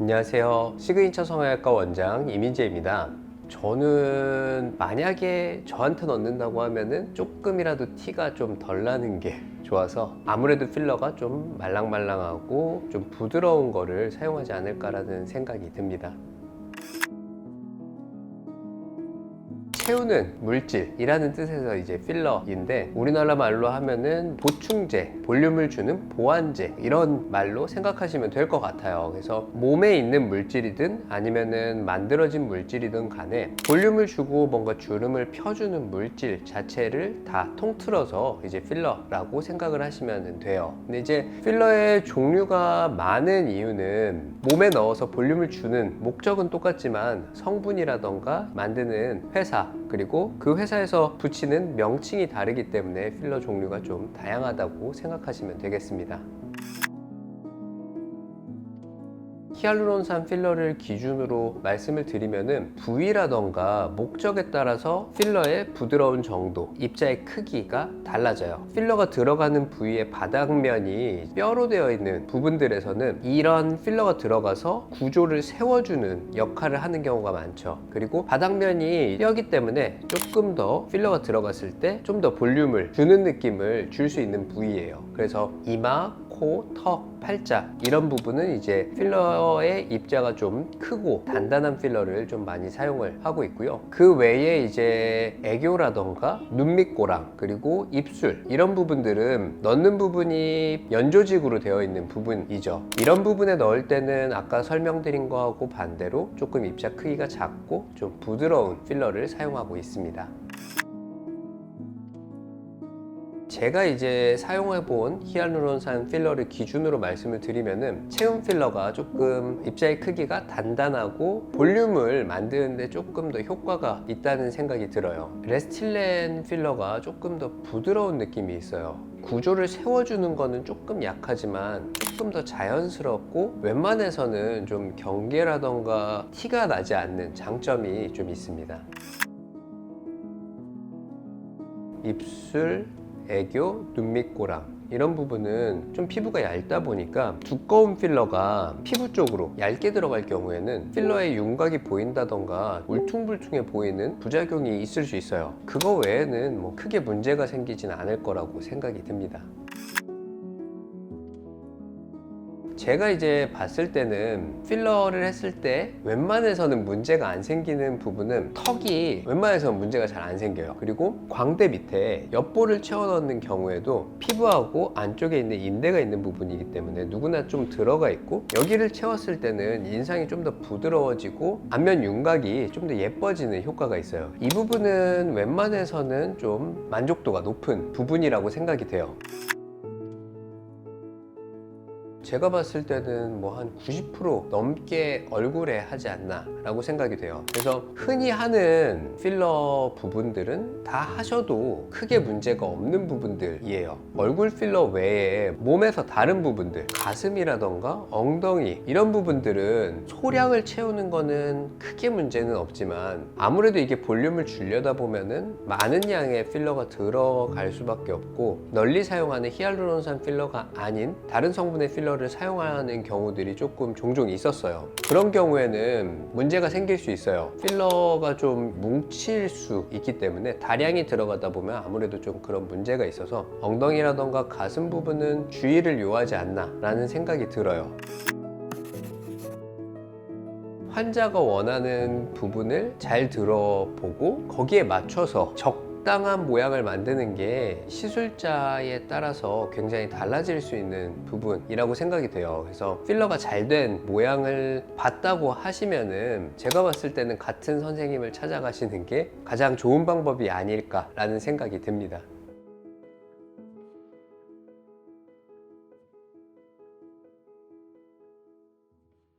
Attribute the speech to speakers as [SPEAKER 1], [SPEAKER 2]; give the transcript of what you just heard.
[SPEAKER 1] 안녕하세요. 시그니처 성형외과 원장 이민재입니다. 저는 만약에 저한테 넣는다고 하면은 조금이라도 티가 좀 덜 나는 게 좋아서 아무래도 필러가 좀 말랑말랑하고 좀 부드러운 거를 사용하지 않을까라는 생각이 듭니다. 채우는 물질이라는 뜻에서 이제 필러인데 우리나라 말로 하면은 보충제, 볼륨을 주는 보완제 이런 말로 생각하시면 될 것 같아요. 그래서 몸에 있는 물질이든 아니면은 만들어진 물질이든 간에 볼륨을 주고 뭔가 주름을 펴주는 물질 자체를 다 통틀어서 이제 필러라고 생각을 하시면 돼요. 근데 이제 필러의 종류가 많은 이유는 몸에 넣어서 볼륨을 주는 목적은 똑같지만 성분이라던가 만드는 회사 그리고 그 회사에서 붙이는 명칭이 다르기 때문에 필러 종류가 좀 다양하다고 생각하시면 되겠습니다. 히알루론산 필러를 기준으로 말씀을 드리면은 부위라던가 목적에 따라서 필러의 부드러운 정도, 입자의 크기가 달라져요. 필러가 들어가는 부위의 바닥면이 뼈로 되어 있는 부분들에서는 이런 필러가 들어가서 구조를 세워주는 역할을 하는 경우가 많죠. 그리고 바닥면이 뼈기 때문에 조금 더 필러가 들어갔을 때 좀 더 볼륨을 주는 느낌을 줄 수 있는 부위예요. 그래서 이마, 코, 턱, 팔자 이런 부분은 이제 필러의 입자가 좀 크고 단단한 필러를 좀 많이 사용을 하고 있고요. 그 외에 이제 애교라던가 눈 밑고랑 그리고 입술 이런 부분들은 넣는 부분이 연조직으로 되어 있는 부분이죠. 이런 부분에 넣을 때는 아까 설명드린 거하고 반대로 조금 입자 크기가 작고 좀 부드러운 필러를 사용하고 있습니다. 제가 이제 사용해 본 히알루론산 필러를 기준으로 말씀을 드리면은 체온 필러가 조금 입자의 크기가 단단하고 볼륨을 만드는데 조금 더 효과가 있다는 생각이 들어요. 레스틸렌 필러가 조금 더 부드러운 느낌이 있어요. 구조를 세워주는 거는 조금 약하지만 조금 더 자연스럽고 웬만해서는 좀 경계라던가 티가 나지 않는 장점이 좀 있습니다. 입술, 애교, 눈밑고랑 이런 부분은 좀 피부가 얇다 보니까 두꺼운 필러가 피부 쪽으로 얇게 들어갈 경우에는 필러의 윤곽이 보인다던가 울퉁불퉁해 보이는 부작용이 있을 수 있어요. 그거 외에는 뭐 크게 문제가 생기진 않을 거라고 생각이 듭니다. 제가 이제 봤을 때는 필러를 했을 때 웬만해서는 문제가 안 생기는 부분은 턱이 웬만해서는 문제가 잘 안 생겨요. 그리고 광대 밑에 옆볼을 채워 넣는 경우에도 피부하고 안쪽에 있는 인대가 있는 부분이기 때문에 누구나 좀 들어가 있고 여기를 채웠을 때는 인상이 좀 더 부드러워지고 안면 윤곽이 좀 더 예뻐지는 효과가 있어요. 이 부분은 웬만해서는 좀 만족도가 높은 부분이라고 생각이 돼요. 제가 봤을 때는 뭐 한 90% 넘게 얼굴에 하지 않나 라고 생각이 돼요. 그래서 흔히 하는 필러 부분들은 다 하셔도 크게 문제가 없는 부분들이에요. 얼굴 필러 외에 몸에서 다른 부분들 가슴이라던가 엉덩이 이런 부분들은 소량을 채우는 거는 크게 문제는 없지만 아무래도 이게 볼륨을 주려다 보면은 많은 양의 필러가 들어갈 수밖에 없고 널리 사용하는 히알루론산 필러가 아닌 다른 성분의 필러 를 사용하는 경우들이 조금 종종 있었어요. 그런 경우에는 문제가 생길 수 있어요. 필러가 좀 뭉칠 수 있기 때문에 다량이 들어가다 보면 아무래도 좀 그런 문제가 있어서 엉덩이라던가 가슴 부분은 주의를 요하지 않나 라는 생각이 들어요. 환자가 원하는 부분을 잘 들어보고 거기에 맞춰서 적당한 모양을 만드는 게 시술자에 따라서 굉장히 달라질 수 있는 부분이라고 생각이 돼요. 그래서 필러가 잘 된 모양을 봤다고 하시면은 제가 봤을 때는 같은 선생님을 찾아가시는 게 가장 좋은 방법이 아닐까라는 생각이 듭니다.